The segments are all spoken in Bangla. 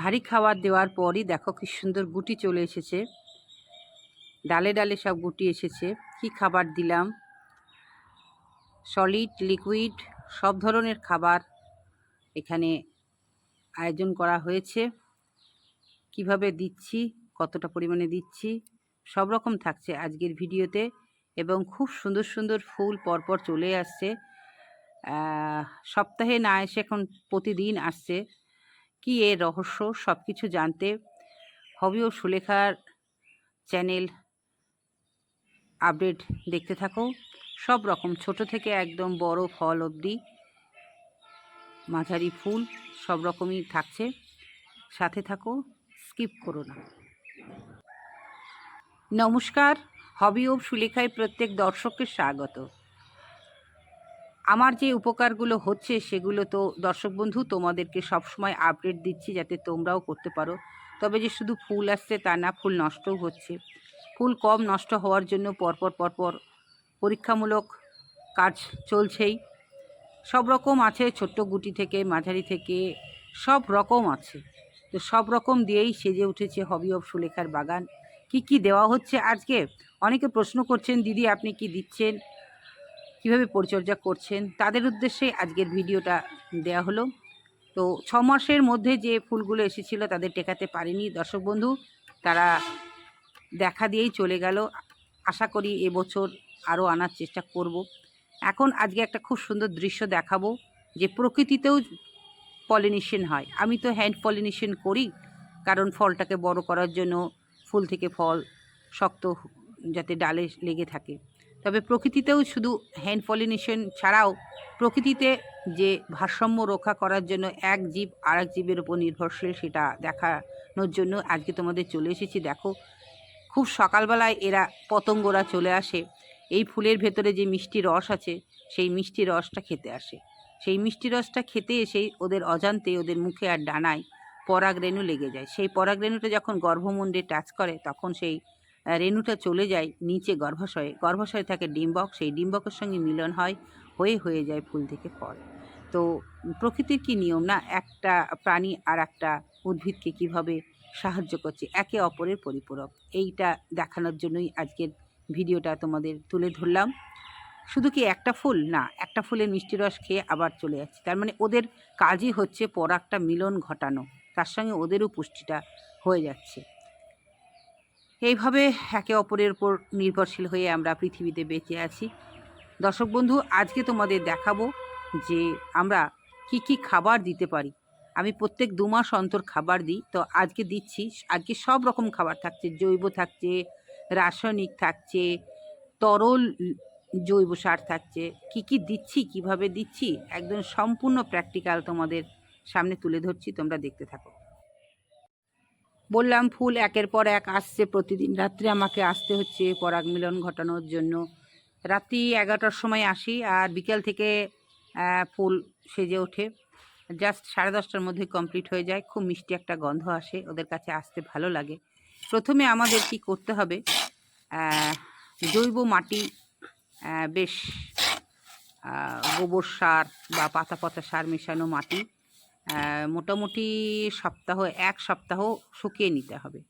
ভারী খাবার দেওয়ার পরই দেখো কি সুন্দর গুটি চলে এসেছে। ডালে ডালে সব গুটি এসেছে। কি খাবার দিলাম? সলিড, লিকুইড, সব ধরনের খাবার এখানে আয়োজন করা হয়েছে। কীভাবে দিচ্ছি, কতটা পরিমাণে দিচ্ছি, সব রকম থাকছে আজকের ভিডিওতে এবং খুব সুন্দর সুন্দর ফুল পরপর চলে আসছে। সপ্তাহে না এসে এখন প্রতিদিন আসছে। কি এর রহস্য? সব কিছু জানতে হবি ও সুলেখার চ্যানেল আপডেট দেখতে থাকো। সব রকম, ছোট থেকে একদম বড় ফল অবধি মাঝারি ফুল, সব রকমই থাকছে। সাথে থাকো, স্কিপ করো না। নমস্কার, হবি ও সুলেখায় প্রত্যেক দর্শককে স্বাগত। আমার যে উপকারগুলো হচ্ছে সেগুলো তো দর্শক বন্ধু তোমাদেরকে সবসময় আপডেট দিচ্ছি যাতে তোমরাও করতে পারো। তবে যে শুধু ফুল আসছে তা না, ফুল নষ্টও হচ্ছে। ফুল কম নষ্ট হওয়ার জন্য পরপর পরপর পরীক্ষামূলক কাজ চলছেই। সব রকম আছে, ছোট্ট গুটি থেকে, মাঝারি থেকে, সব রকম আছে। তো সব রকম দিয়েই সেজে উঠেছে হবি অফ সুলেখার বাগান। কি কি দেওয়া হচ্ছে আজকে? অনেকে প্রশ্ন করছেন, দিদি আপনি কি দিচ্ছেন? কীভাবে পরিচর্যা করছেন, তাদের উদ্দেশ্যে আজকের ভিডিওটা দেয়া হলো। তো ছ মাসের মধ্যে যে ফুলগুলো এসেছিল তাদের টেকাতে পারেনি। দর্শক বন্ধু, তারা দেখা দিয়েই চলে গেল। আশা করি এবছর আরও আনার চেষ্টা করব। এখন আজকে একটা খুব সুন্দর দৃশ্য দেখাবো যে প্রকৃতিতেও পলিনেশন হয়। আমি তো হ্যান্ড পলিনেশন করি, কারণ ফলটাকে বড় করার জন্য ফুল থেকে ফল শক্ত যাতে ডালে লেগে থাকে। তবে প্রকৃতিতেও শুধু হ্যান্ড পলিনেশন ছাড়াও প্রকৃতিতে যে ভারসাম্য রক্ষা করার জন্য এক জীব আর এক জীবের উপর নির্ভরশীল সেটা দেখানোর জন্য আজকে তোমাদের চলে এসেছি। দেখো, খুব সকালবেলায় এরা পতঙ্গরা চলে আসে। এই ফুলের ভেতরে যে মিষ্টি রস আছে, সেই মিষ্টি রসটা খেতে আসে। সেই মিষ্টি রসটা খেতে এসেই ওদের অজান্তে ওদের মুখে আর ডানায় পরাগরেণু লেগে যায়। সেই পরাগরেণুটা যখন গর্ভমুণ্ডে টাচ করে, তখন সেই রেণুটা চলে যায় নিচে গর্ভাশয়ে। গর্ভাশয়ে থাকে ডিম্বক, সেই ডিম্বকের সঙ্গে মিলন হয়, হয়ে হয়ে যায় ফুল থেকে ফল। তো প্রকৃতির কি নিয়ম না? একটা প্রাণী আর একটা উদ্ভিদকে কীভাবে সাহায্য করছে? একে অপরের পরিপূরক। এইটা দেখানোর জন্যই আজকের ভিডিওটা তোমাদের তুলে ধরলাম। শুধু কি একটা ফুল? না, একটা ফুলের মিষ্টি রস খেয়ে আবার চলে যাচ্ছে। তার মানে ওদের কাজই হচ্ছে পরাগটা মিলন ঘটানো। তার সঙ্গে ওদেরও পুষ্টিটা হয়ে যাচ্ছে। এইভাবে একে অপরের উপর নির্ভরশীল হয়ে আমরা পৃথিবীতে বেঁচে আছি। দর্শক বন্ধু, আজকে তোমাদের দেখাবো যে আমরা কি কি খাবার দিতে পারি। আমি প্রত্যেক দু মাস অন্তর খাবার দিই, তো আজকে দিচ্ছি, আজকে সব রকম খাবার থাকছে। জৈব থাকছে, রাসায়নিক থাকছে, তরল জৈব সার থাকছে। কি কি দিচ্ছি, কীভাবে দিচ্ছি, একদম সম্পূর্ণ প্র্যাকটিক্যাল তোমাদের সামনে তুলে ধরছি, তোমরা দেখতে থাকো। বললাম, ফুল একের পর এক আসছে প্রতিদিন। রাত্রে আমাকে আসতে হচ্ছে পরাগ মিলন ঘটানোর জন্য। রাত্রি এগারোটার সময় আসি আর বিকেল থেকে ফুল সেজে ওঠে। জাস্ট সাড়ে দশটার মধ্যে কমপ্লিট হয়ে যায়। খুব মিষ্টি একটা গন্ধ আসে। ওদের কাছে আসতে ভালো লাগে। প্রথমে আমাদের কি করতে হবে? জৈব মাটি বেশ গোবর সার বা পাতা পাতা সার মেশানো মাটি মোটামুটি সপ্তাহ, এক সপ্তাহ শুকিয়ে নিতে হবে।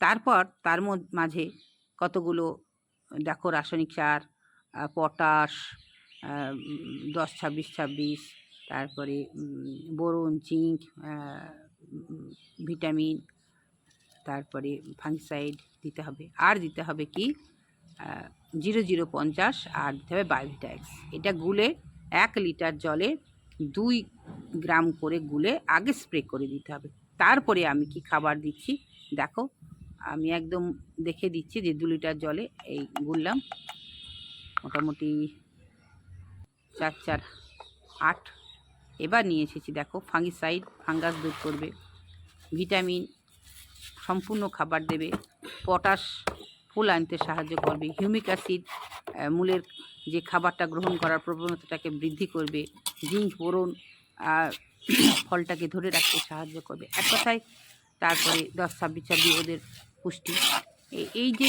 তারপর তার মাঝে কতগুলো, দেখো, রাসায়নিক সার পটাশ দশ ছাব্বিশ ছাব্বিশ, তারপরে বোরন, জিঙ্ক ভিটামিন, তারপরে ফাঙ্গিসাইড দিতে হবে। আর দিতে হবে কি জিরো জিরো পঞ্চাশ, আর দিতে হবে বায়োভিটাক্স এটা গুলে এক লিটার জলে দুই গ্রাম করে গুলে আগে স্প্রে করে দিতে হবে। তারপরে আমি কি খাবার দিচ্ছি? দেখো, আমি একদম দেখে দিচ্ছি যে দু লিটার জলে এই গুললাম। মোটামুটি চার চার, আট। এবার নিয়ে এসেছি দেখো ফাঙ্গিসাইড ফাঙ্গাস দূর করবে। ভিটামিন সম্পূর্ণ খাবার দেবে। পটাশ ফুল আনতে সাহায্য করবে। হিউমিক অ্যাসিড মূলের যে খাবারটা গ্রহণ করার প্রবণতাটাকে বৃদ্ধি করবে। জিঙ্ক, বোরন ফলটাকে ধরে রাখতে সাহায্য করবে। এক কথায় তারপরে দশ ছাব্বিশ ছাব্বিশ ওদের পুষ্টি। এই যে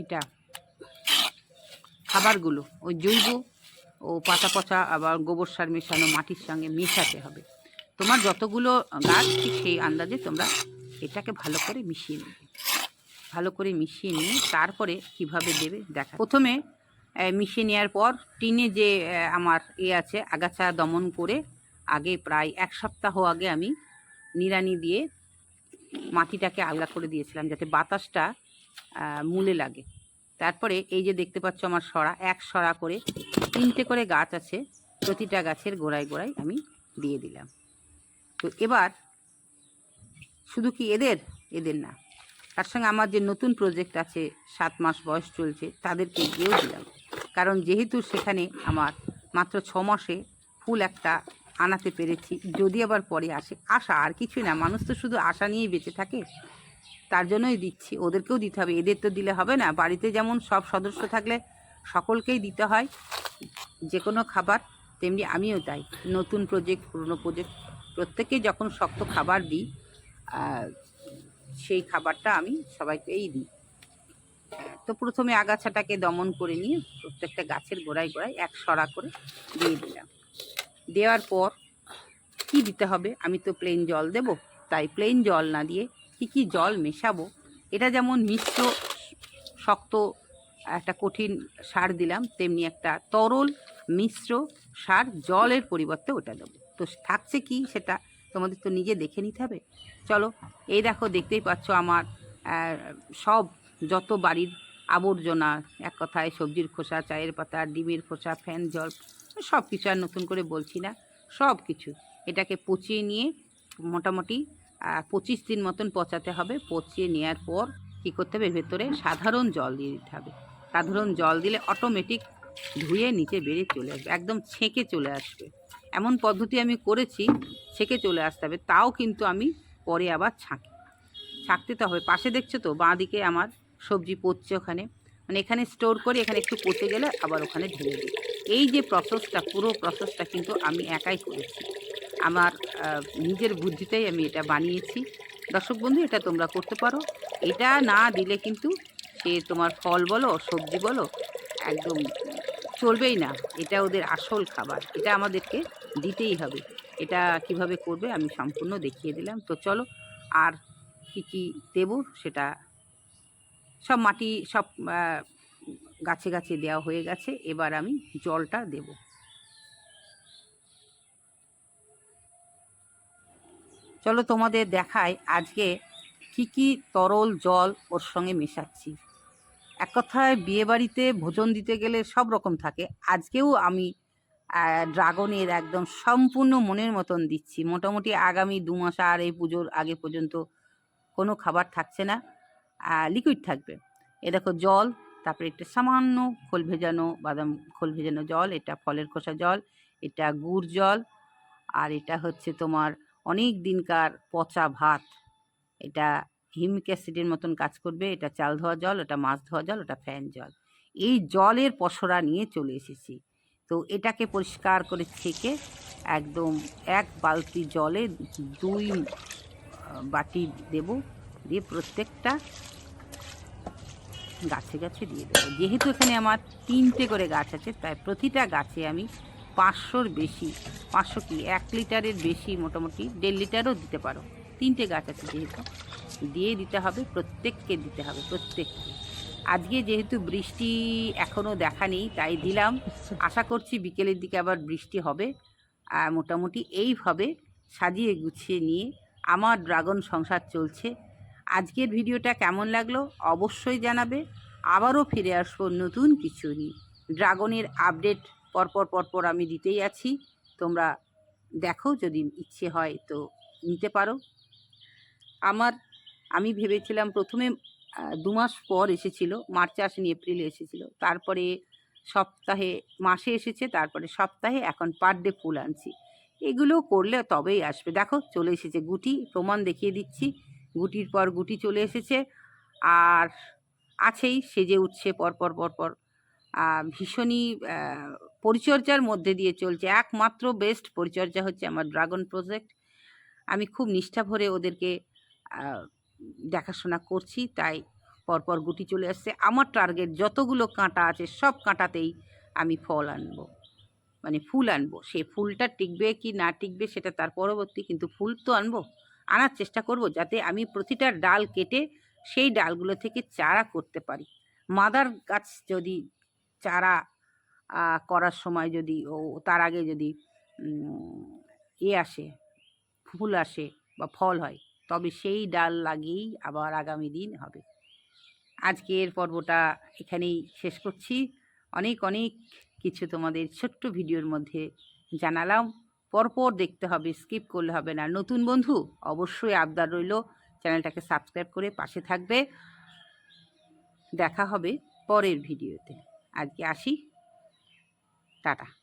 এটা, খাবারগুলো, ওই জৈব ও পাতা পচা আবার গোবর সার মেশানো মাটির সঙ্গে মেশাতে হবে। তোমার যতগুলো গাছ, ঠিক সেই আন্দাজে তোমরা এটাকে ভালো করে মিশিয়ে নেবে। ভালো করে মিশিয়ে নিয়ে তারপরে কীভাবে দেবে, দেখা। প্রথমে মিশিয়ে নেওয়ার পর টিনে যে আমার এ আছে, আগাছা দমন করে আগে প্রায় এক সপ্তাহ আগে আমি নিড়ানি দিয়ে মাটিটাকে আলগা করে দিয়েছিলাম যাতে বাতাসটা মূলে লাগে। তারপরে এই যে দেখতে পাচ্ছ আমার সরা, এক সরা করে তিনটে করে গাছ আছে, প্রতিটা গাছের গোড়ায় গোড়ায় আমি দিয়ে দিলাম। তো এবার শুধু কি এদের? এদের না। তার সঙ্গে আমার যে নতুন প্রজেক্ট আছে, সাত মাস বয়স চলছে, তাদেরকে দিয়েও দিলাম। কারণ যেহেতু সেখানে আমার মাত্র ছ মাসে ফুল একটা আনাতে পেরেছি, যদি আবার পরে আসে, আশা আর কিছুই না, মানুষ তো শুধু আশা নিয়েই বেঁচে থাকে। তার জন্যই দিচ্ছি, ওদেরকেও দিতে হবে, এদের তো দিলে হবে না, বাড়িতে যেমন সব সদস্য থাকলে সকলকেই দিতে হয় যে কোনো খাবার, তেমনি আমিও তাই, নতুন প্রজেক্ট পুরনো প্রজেক্ট প্রত্যেকেই যখন শক্ত খাবার দিই সেই খাবারটা আমি সবাইকেই দিই। তো প্রথমে আগাছাটাকে দমন করে নিয়ে প্রত্যেকটা গাছের গোড়ায় গোড়ায় এক সরা করে দিয়ে দিলাম। দেওয়ার পর কি দিতে হবে? আমি তো প্লেন জল দেব। তাই প্লেন জল না দিয়ে কি কি জল মেশাবো? এটা যেমন মিশ্র, শক্ত একটা কঠিন সার দিলাম, তেমনি একটা তরল, মিশ্র সার জলের পরিবর্তে ওটা দেবো। তো থাকছে কি সেটা তোমাদের তো নিজে দেখে নিতে হবে। চলো, এই দেখো, দেখতেই পাচ্ছ আমার সব যত বাড়ির আবর্জনা, এক কথায় সবজির খোসা, চায়ের পাতা, ডিমের খোসা, ফ্যান, জল, সব কিছু আর নতুন করে বলছি না। সব কিছু। এটাকে পচিয়ে নিয়ে মোটামুটি পঁচিশ দিন মতন পচাতে হবে। পচিয়ে নেওয়ার পর কী করতে হবে? ভেতরে সাধারণ জল দিয়ে দিতে হবে। সাধারণ জল দিলে অটোমেটিক ধুয়ে নিচে বেরিয়ে চলে আসবে। একদম ছেঁকে চলে আসবে। এমন পদ্ধতি আমি করেছি, ছেঁকে চলে আসতে হবে। তাও কিন্তু আমি পরে আবার ছাঁকি। ছাঁকতে তো হবে। পাশে দেখছ তো বাঁ দিকে আমার সবজি পচছে ওখানে। মানে এখানে স্টোর করে, এখানে একটু পচে গেলে আবার ওখানে ঢেলে দিই। এই যে প্রসেসটা পুরো প্রসেসটা কিন্তু আমি একাই করেছি। আমার নিজের বুদ্ধিতেই আমি এটা বানিয়েছি। দর্শক বন্ধু, এটা তোমরা করতে পারো। এটা না দিলে কিন্তু সে তোমার ফল বলো, সবজি বলো, একদম চলবেই না। এটা ওদের আসল খাবার। এটা আমাদেরকে দিতেই হবে। এটা কীভাবে করবে আমি সম্পূর্ণ দেখিয়ে দিলাম। তো চলো, আর কি কি দেবো সেটা সব মাটি, সব গাছে গাছে দেওয়া হয়ে গেছে। এবার আমি জলটা দেব। চলো তোমাদের দেখায় আজকে কি কি তরল জল ওর সঙ্গে মেশাচ্ছি। এক কথায় বিয়েবাড়িতে ভোজন দিতে গেলে সব রকম থাকে। আজকেও আমি ড্রাগনের একদম সম্পূর্ণ মনের মতন দিচ্ছি। মোটামুটি আগামী দু মাস আর এই পুজোর আগে পর্যন্ত কোনো খাবার থাকছে না। লিকুইড থাকবে। এ দেখো জল, তারপরে একটা সামান্য খোল ভেজানো বাদাম খোল ভেজানো জল, এটা ফলের খোসা জল, এটা গুড় জল, আর এটা হচ্ছে তোমার অনেক দিনকার পচা ভাত। এটা হিমিক অ্যাসিডের মতন কাজ করবে, এটা চাল ধোয়া জল, ওটা মাছ ধোয়া জল, ওটা ফ্যান জল। এই জলের পসরা নিয়ে চলে এসেছি। তো এটাকে পরিষ্কার করে ছেঁকে একদম এক বালতি জলে দুই বাটি দেব। দিয়ে প্রত্যেকটা গাছে গাছে দিয়ে দেবো। যেহেতু এখানে আমার তিনটে করে গাছ আছে, তাই প্রতিটা গাছে আমি পাঁচশোর বেশি, পাঁচশো কি, এক লিটারের বেশি মোটামুটি, দেড় লিটারও দিতে পারো। তিনটে গাছ আছে যেহেতু, দিয়ে দিতে হবে, প্রত্যেককে দিতে হবে, প্রত্যেককে। আজকে যেহেতু বৃষ্টি এখনও দেখা নেই, তাই দিলাম। আশা করছি বিকেলের দিকে আবার বৃষ্টি হবে। আর মোটামুটি এইভাবে সাজিয়ে গুছিয়ে নিয়ে আমার ড্রাগন সংসার চলছে। আজকের ভিডিওটা কেমন লাগল অবশ্যই জানাবে। আবারও ফিরে আসব নতুন কিছু নিয়ে। ড্রাগনের আপডেট পরপর পরপর আমি দিতেই আছি। তোমরা দেখো যদি ইচ্ছে হয় তো নিতে পারো। আমার, আমি ভেবেছিলাম প্রথমে দু মাস পর এসেছিল, মার্চে আসেনি এপ্রিলে এসেছিল। তারপরে সপ্তাহে, মাসে এসেছে, তারপরে সপ্তাহে এখন পার ডে ফুল আনছি। এগুলো করলে তবেই আসবে। দেখো চলে এসেছে গুটি, প্রমাণ দেখিয়ে দিচ্ছি। গুটির পর গুটি চলে এসেছে। আর আছেই সেজে উঠছে পরপর পরপর ভীষণই পরিচর্যার মধ্যে দিয়ে চলছে। একমাত্র বেস্ট পরিচর্যা হচ্ছে আমার ড্রাগন প্রজেক্ট আমি খুব নিষ্ঠা ভরে ওদেরকে দেখাশোনা করছি, তাই পরপর গুটি চলে আসছে। আমার টার্গেট যতগুলো কাঁটা আছে, সব কাঁটাতেই আমি ফল আনব। মানে ফুল আনব। সেই ফুলটা টিকবে কি না টিকবে সেটা তার পরবর্তী, কিন্তু ফুল তো আনব। আনার চেষ্টা করব যাতে আমি প্রতিটা ডাল কেটে সেই ডালগুলো থেকে চারা করতে পারি। মাদার গাছ যদি চারা করার সময় যদি ও, তার আগে যদি এ আসে, ফুল আসে বা ফল হয়, তবে সেই ডাল লাগিয়েই আবার আগামী দিন হবে। আজকের পর্বটা এখানেই শেষ করছি। অনেক অনেক কিছু তোমাদের ছোট্ট ভিডিওর মধ্যে জানালাম। পরপর দেখতে হবে স্কিপ করলে হবে না। নতুন বন্ধু অবশ্যই আবদার রইল, চ্যানেলটাকে সাবস্ক্রাইব করে পাশে থাকবে। দেখা হবে পরের ভিডিওতে আজকে আসি। টাটা।